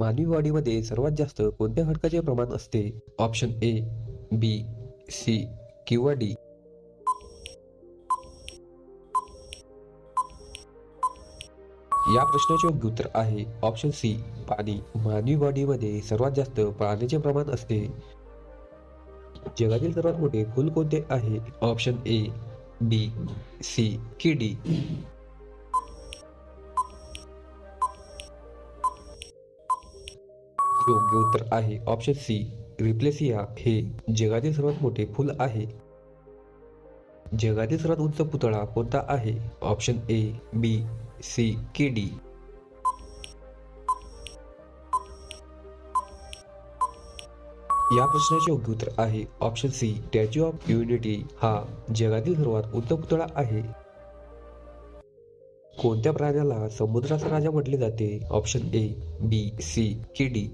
मानवी बॉडीमध्ये सर्वात जास्त कोणत्या घटकाचे प्रमाण असते? ऑप्शन ए बी सी किंवा डी या प्रश्नाचे योग्य उत्तर आहे. ऑप्शन सी पाणी. मानवी बॉडीमध्ये सर्वात जास्त पाण्याचे प्रमाण असते. जगातील सर्वात मोठे फुल कोणते आहे? ऑप्शन ए बी सी की डी योग्य उत्तर आहे. ऑप्शन सी रिप्लेसिया हे जगातील सर्वात मोठे फूल आहे. जगातील सर्वात उंच पुतळा कोणता आहे? ऑप्शन ए बी सी के डी या प्रश्नाचे योग्य उत्तर आहे. Option C statue of unity हा जगातील सर्वात उंच पुतळा आहे. कोणत्या प्राण्याला समुद्राचा राजा म्हटले जाते? ऑप्शन ए बी सी के डी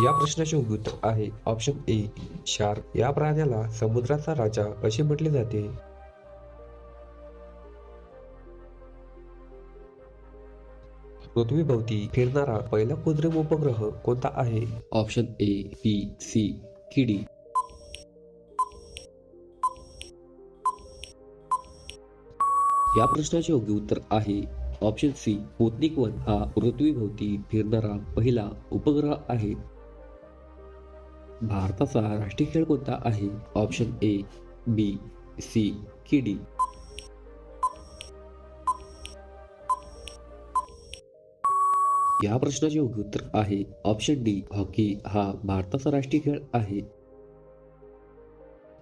या प्रश्नाचे उत्तर आहे. ऑप्शन ए शार्क या प्राण्याला समुद्राचा राजा असे म्हटले जाते. पृथ्वीभोवती फिरणारा पहिला कृत्रिम उपग्रह कोणता आहे? ऑप्शन ए बी सी किडी या प्रश्नाचे योग्य उत्तर आहे. ऑप्शन सी पोतनिक वन हा पृथ्वीभोवती फिरणारा पहिला उपग्रह आहे. भारताचा राष्ट्रीय खेळ कोणता आहे? ऑप्शन ए बी सी की डी या प्रश्नाचे योग्य उत्तर आहे ऑप्शन डी हॉकी हा भारताचा राष्ट्रीय खेळ आहे.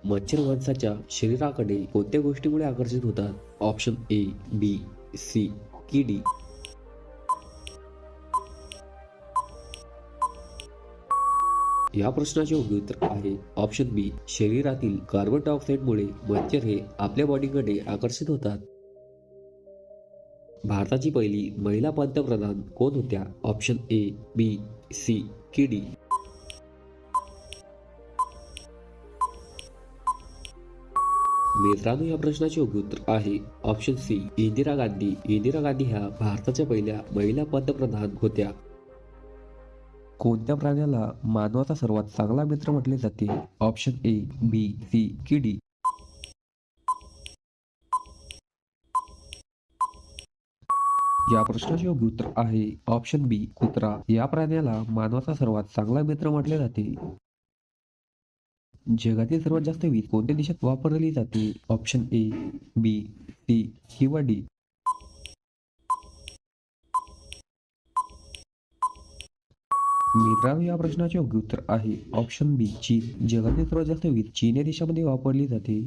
मच्छर माणसाच्या शरीराकडे कोणत्या गोष्टीमुळे आकर्षित होतात? ऑप्शन ए बी सी की डी या प्रश्नाचे उत्तर आहे. ऑप्शन बी शरीरातील कार्बन डायऑक्साईडमुळे मच्छर हे आपल्या बॉडीकडे आकर्षित होतात. भारताची पहिली महिला पंतप्रधान कोण होत्या? ऑप्शन ए बी सी के डी मित्रांनो या प्रश्नाचे उत्तर आहे. Option C Indira Gandhi. Indira Gandhi ह्या भारताच्या पहिल्या महिला पंतप्रधान होत्या. कोणत्या प्राण्याला मानवाचा सर्वात चांगला मित्र म्हटले जाते? ऑप्शन ए बी सी की डी. या प्रश्नाचे योग्य उत्तर आहे. ऑप्शन बी कुत्रा. या प्राण्याला मानवाचा सर्वात चांगला मित्र म्हटले जाते. जगातील सर्वात जास्त वीज कोणत्या देशात वापरली जाते? ऑप्शन ए बी सी किंवा डी. मित्रांनो या प्रश्नाचे योग्य उत्तर आहे ऑप्शन बी चीन जगातील सर्वात जास्त वीज चीन या देशामध्ये वापरली जाते.